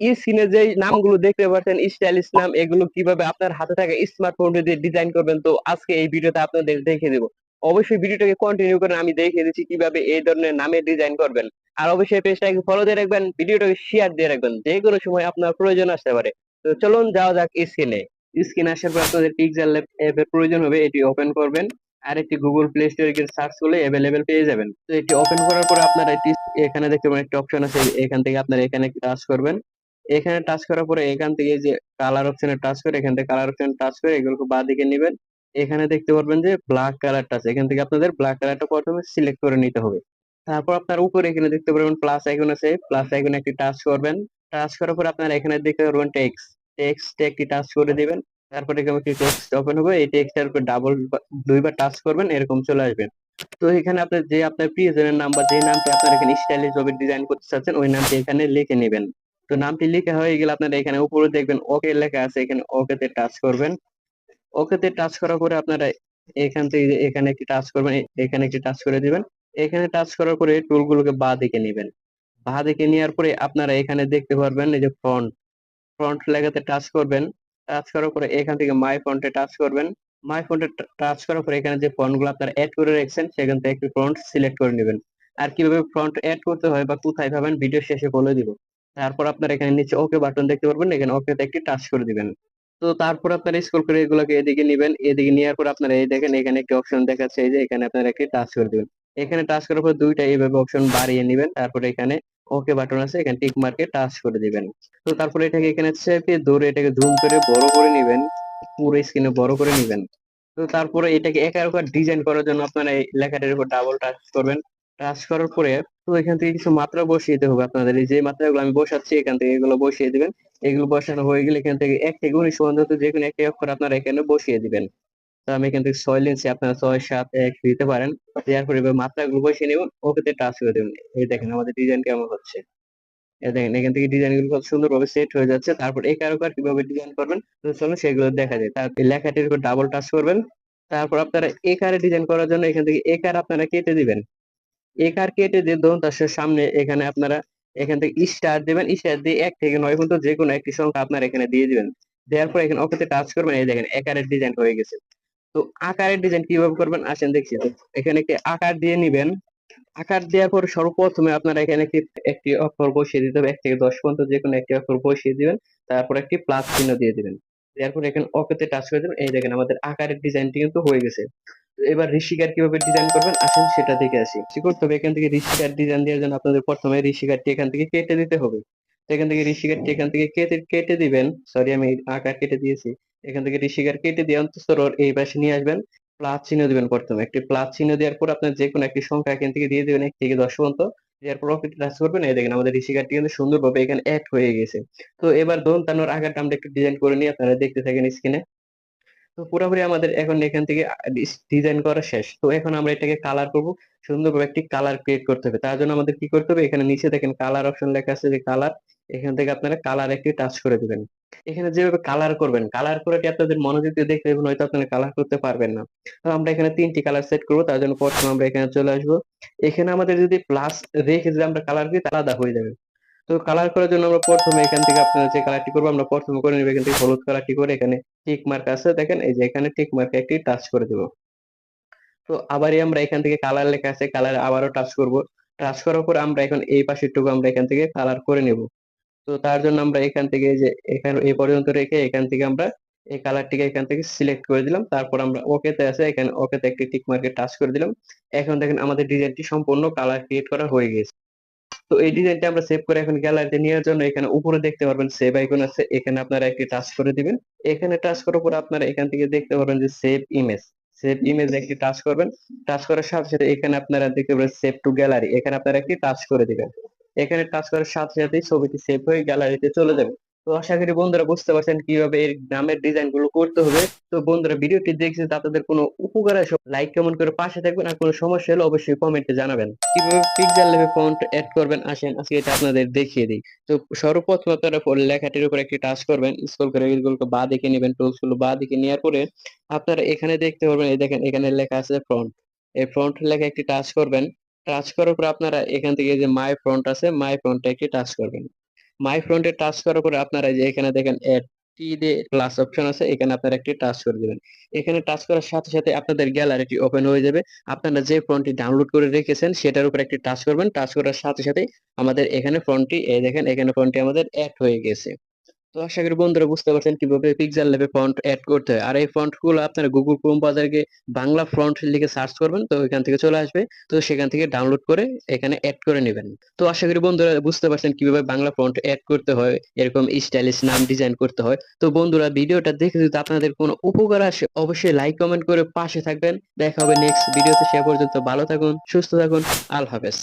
স্ক্রিনে যে নামগুলো দেখতে পাচ্ছেন স্টাইলিশ নাম, এগুলো কীভাবে আপনার হাতে থাকা স্মার্টফোন দিয়ে ডিজাইন করবেন, তো আজকে এই ভিডিওতে আপনাদের দেখে দেবো। অবশ্যই ভিডিওটাকে কন্টিনিউ করেন, আমি দেখিয়ে দিচ্ছি কীভাবে এই ধরনের নামে ডিজাইন করবেন। আর অবশ্যই পেজটাকে ফলো দিয়ে রাখবেন, ভিডিওটাকে শেয়ার দিয়ে রাখবেন, যে কোনো সময় আপনার প্রয়োজন আসতে পারে। তো চলুন, যাওয়া যাক স্ক্রিনে স্ক্রিন আসার পর আপনাদের পিক্সেল ল্যাব অ্যাপের প্রয়োজন হবে, এটি ওপেন করবেন। আর একটি গুগল প্লে স্টোরে গিয়ে সার্চ করলে অ্যাভেলেবেল পেয়ে যাবেন। তো এটি ওপেন করার পর আপনারা এটি এখানে দেখতে পাবেন একটি অপশন আছে, এখান থেকে আপনারা এখানে টাচ করবেন। এখানে টাচ করার পরে এখান থেকে যে কালার অপশনে টাচ করে, এখান থেকে কালার অপশন টাচ করে এগুলোকে বাঁ দিকে নেবেন। এখানে দেখতে পারবেন যে ব্ল্যাক কালারটা আছে। এখান থেকে আপনাদের ব্ল্যাক কালারটা প্রথমে সিলেক্ট করে নিতে হবে। তারপর আপনার উপরে এখানে দেখতে পারবেন প্লাস আইকন আছে। প্লাস আইকনে একটি টাচ করবেন। টাচ করার পর আপনারা এখানে দেখতে পারবেন টেক্স টেক্সট একটি টাচ করে দিবেন। তারপরে এখানে একটি টেক্সট ওপেন হবে? এই টেক্সটের উপর ডাবল দুইবার টাচ করবেন, এরকম চলে আসবেন তো এখানে আপনার যে আপনার প্রিয়জনের নাম বা যে নামটি আপনার এখানে স্টাইলিশ ভাবে ডিজাইন করতে চাচ্ছেন, ওই নামটি এখানে লিখে নেবেন। তো নামটি লেখা হয়ে গেলে আপনারা এখানে উপরে দেখবেন ওকে লেখা আছে। এখানে ওকে তে টাচ করবেন। ওকে তে টাচ করার পরে আপনারা এখান থেকে এখানে একটি টাচ করবেন, এখানে একটি টাচ করে দিবেন। এখানে টাচ করার পরে টুলগুলোকে বাঁ দিকে নেবেন। বাঁ দিকে নেওয়ার পরে আপনারা এখানে দেখতে পারবেন এই যে ফ্রন্ট ফ্রন্ট লেখাতে টাচ করবেন। টাচ করার পরে এখান থেকে মাই ফন্টে টাচ করবেন। মাই ফন্টে টাচ করার পরে এখানে যে ফন্টগুলো আপনারা অ্যাড করে রেখেছেন, সেখান থেকে একটি ফ্রন্ট সিলেক্ট করে নেবেন। আর কীভাবে ফ্রন্ট অ্যাড করতে হয় বা কোথায় পাবেন ভিডিও শেষে বলে দিব। তারপর আপনার এখানে নিচে ওকে বাটন দেখতে পারবেন, এখানে ওকে তে একটি টাচ করে দিবেন। তো তারপর আপনারা স্ক্রল করে এগুলোকে এদিকে নেবেন, এদিকে নেওয়ার পর আপনারা এই দেখেন এখানে একটি অপশন দেখাচ্ছে, এই যে এখানে আপনারা একটি টাচ করে দিবেন। এখানে টাচ করার পর দুইটা এইভাবে অপশন বাড়িয়ে নেবেন, তারপরে এখানে ওকে বাটন আছে, এখানে টিক মার্কে টাচ করে দিবেন। তো তারপরে এটাকে এখানে চেপে ধরে এটাকে জুম করে বড় করে নেবেন, পুরো স্ক্রিনে বড় করে নেবেন। তো তারপরে এটাকে একা একা ডিজাইন করার জন্য আপনারা এই লেখাটার উপর ডাবল টাচ করবেন। টাচ করার পরে তো এখান থেকে কিছু মাত্রা বসিয়ে দিতে হবে আপনাদের। এই যে মাত্রাগুলো আমি বসাচ্ছি, এখান থেকে এগুলো বসিয়ে দিবেন। এগুলো বসানো হয়ে গেলে এখান থেকে এক থেকে উনিশ পর্যন্ত যে কোনো একটি অক্ষর আপনারা এখানে বসিয়ে দিবেন। তো আমি এখান থেকে ছয় লিখছি, আপনারা ছয়, সাত, এক দিতে পারেন। দেওয়ার পরে মাত্রাগুলো বসিয়ে নেবেন ওকে টাচ করে দেবেন। এই দেখেন আমাদের ডিজাইন কেমন হচ্ছে। দেখেন, এখান থেকে ডিজাইনগুলো কত সুন্দরভাবে সেট হয়ে যাচ্ছে। তারপর এই কারোকার কীভাবে ডিজাইন করবেন? তো চলুন সেগুলো দেখা যায়। তার লেখাটির উপর ডাবল টাচ করবেন। তারপর আপনারা এ একারে ডিজাইন করার জন্য এখান থেকে একার আপনারা কেটে দিবেন। একার কেটে দিয়ে তার সামনে এখানে আপনারা এখান থেকে স্টার দিবেন স্টার দিয়ে এক থেকে নয় পর্যন্ত যে কোনো একটি সংখ্যা আপনারা এখানে দিয়ে দিবেন। দেওয়ার পর এখানে ওকেতে টাচ করবেন, এই দেখেন একারের ডিজাইন হয়ে গেছে। তো আকারের ডিজাইন কীভাবে করবেন আসেন দেখছি তো এখানে একটি আকার দিয়ে নিবেন। আকার দেওয়ার পর সর্বপ্রথমে আপনারা এখানে একটি একটি অক্ষর বসিয়ে দিতে হবে, এক থেকে দশ পর্যন্ত যে কোনো একটি অক্ষর বসিয়ে দিবেন, তারপর একটি প্লাস চিহ্ন দিয়ে দিবেন। দেওয়ার পর এখানে ওকেতে টাচ করে দেবেন, এই দেখেন আমাদের আকারের ডিজাইনটি কিন্তু হয়ে গেছে। এবার ঋষিকার কীভাবে ডিজাইন করবেন? আসেন সেটা দেখে আসি। কি করতে হবে এখান থেকে ঋষিকার ডিজাইন দেওয়ার জন্য আপনাদের প্রথমে ঋষিকারটি এখান থেকে কেটে দিতে হবে। তো এখান থেকে ঋষিকারটি এখান থেকে কেটে কেটে দিবেন। সরি আমি আকার কেটে দিয়েছি। এখান থেকে ঋষিকার কেটে দিয়ে অন্তঃস্থর এই পাশে নিয়ে আসবেন। প্লাস চিহ্ন দিবেন প্রথমে। একটি প্লাস চিহ্ন দেওয়ার পর আপনার যে কোনো একটি সংখ্যা এখান থেকে দিয়ে দিবেন, এক থেকে দশ পর্যন্ত। দেওয়ার পর ওকে টাচ করবেন। এই দেখেন আমাদের ঋষিকারটি কিন্তু সুন্দরভাবে এখানে অ্যাড হয়ে গেছে। তো এবার ধরুন তানোর আকারটা আমরা একটু ডিজাইন করে নিয়ে আপনারা দেখতে থাকেন স্ক্রিনে তো পুরোপুরি আমাদের এখন এখান থেকে ডিজাইন করা শেষ। তো এখন আমরা এটাকে কালার করব। সুন্দরভাবে একটি কালার ক্রিয়েট করতে হবে। তার জন্য আমাদের কি করতে হবে? এখানে নিচে দেখেন কালার অপশন লেখা আছে যে কালার এখান থেকে আপনারা কালার একটি টাচ করে দিবেন। এখানে যেভাবে কালার করবেন কালার করে আপনাদের মনোযোগ দিয়ে দেখতে হবে হয়তো আপনারা কালার করতে পারবেন না। তো আমরা এখানে তিনটি কালার সেট করব। তার জন্য প্রথমে আমরা এখানে চলে আসব। এখানে আমাদের যদি প্লাস রেখে যদি আমরা কালার তাহলে আলাদা হয়ে যাবে। তো কালার করার জন্য আমরা প্রথমে এখান থেকে আপনারা যে কালারটি করব, আমরা প্রথমে করে নেব এখান থেকে হলুদ কালারটি করে এখানে টিক মার্ক আছে। দেখেন, এই যে এখানে টিক মার্কে একটি টাচ করে দেব। তো আবারই আমরা এখান থেকে কালার লেখা আছে কালার আবারও টাচ করব। টাচ করার পর আমরা এখন এই পাশেরটুকু আমরা এখান থেকে কালার করে নেব। তো তার জন্য আমরা এখান থেকে যে এখানে, এই পর্যন্ত রেখে এখান থেকে আমরা এই কালারটিকে এখান থেকে সিলেক্ট করে দিলাম। তারপর আমরা ওকে তে আছে, এখানে ওকে তে একটি টিক মার্কে টাচ করে দিলাম। এখন দেখেন, আমাদের ডিজাইনটি সম্পূর্ণ কালার ক্রিয়েট করা হয়ে গেছে। তো এই ডিজাইনটা আমরা সেভ করে এখন গ্যালারিতে নেওয়ার জন্য এখানে উপরে দেখতে পারবেন সেভ আইকন আছে। এখানে আপনারা একটি টাচ করে দিবেন। এখানে টাচ করার পর আপনারা এখান থেকে দেখতে পারবেন যে সেভ ইমেজ সেভ ইমেজ একটি টাচ করবেন। টাচ করার সাথে সাথে এখানে আপনারা দেখতে পারবেন সেভ টু গ্যালারি এখানে আপনারা একটি টাচ করে দিবেন। এখানে টাচ করার সাথে সাথেই ছবিটি সেভ হয়ে গ্যালারিতে চলে যাবে। তো আশা করি বন্ধুরা বুঝতে পারছেন কীভাবে এর গ্রামের ডিজাইনগুলো করতে হবে। তো বন্ধুরা ভিডিওটি দেখছে আপনাদের কোনো উপকার আসে লাইক কমেন্ট করে পাশে থাকবেন আর কোনো সমস্যা হলে অবশ্যই কমেন্টে জানাবেন। কীভাবে পিকচার লেভে ফন্ট অ্যাড করবেন? আসেন, আজকে এটা আপনাদের দেখিয়ে দিই। তো সর্বপ্রথম আপনারা লেখাটির উপর একটি টাচ করবেন স্ক্রল করে এগুলোকে বা দিকে নেবেন টুলসগুলো বা দিকে নেওয়ার পরে আপনারা এখানে দেখতে পারবেন, এই দেখেন এখানে লেখা আছে ফ্রন্ট এই ফ্রন্ট লেখা একটি টাচ করবেন। টাচ করার পর আপনারা এখান থেকে যে মাই ফ্রন্ট আছে মাই ফ্রন্টে একটি টাচ করবেন। মাই ফ্রন্টে টাচ করার পরে আপনারা যে এখানে দেখেন টি দিয়ে প্লাস অপশন আছে, এখানে আপনারা একটি টাচ করে দিবেন। এখানে টাচ করার সাথে সাথে আপনাদের গ্যালারিটি ওপেন হয়ে যাবে। আপনারা যে ফ্রন্টটি ডাউনলোড করে রেখেছেন, সেটার উপর একটি টাচ করবেন। টাচ করার সাথে সাথে আমাদের এখানে ফ্রন্টটি এই দেখেন, এখানে ফ্রন্টটি আমাদের অ্যাড হয়ে গেছে। তো আশা করি বন্ধুরা বুঝতে পারছেন কীভাবে পিক্সেল লেভে ফন্ট অ্যাড করতে হয়। আর এই ফন্টগুলো আপনারা গুগল ক্রোম বাজারে বাংলা ফন্ট লিখে সার্চ করবেন, তো এখান থেকে চলে আসবে। তো সেখান থেকে ডাউনলোড করে এখানে অ্যাড করে নেবেন। তো আশা করি বন্ধুরা বুঝতে পারছেন কীভাবে বাংলা ফন্ট অ্যাড করতে হয়, এরকম স্টাইলিশ নাম ডিজাইন করতে হয়। তো বন্ধুরা ভিডিওটা দেখে যদি আপনাদের কোনো উপকার আসে, অবশ্যই লাইক কমেন্ট করে পাশে থাকবেন। দেখা হবে নেক্সট ভিডিওতে সে পর্যন্ত ভালো থাকুন, সুস্থ থাকুন আল হাফেজ।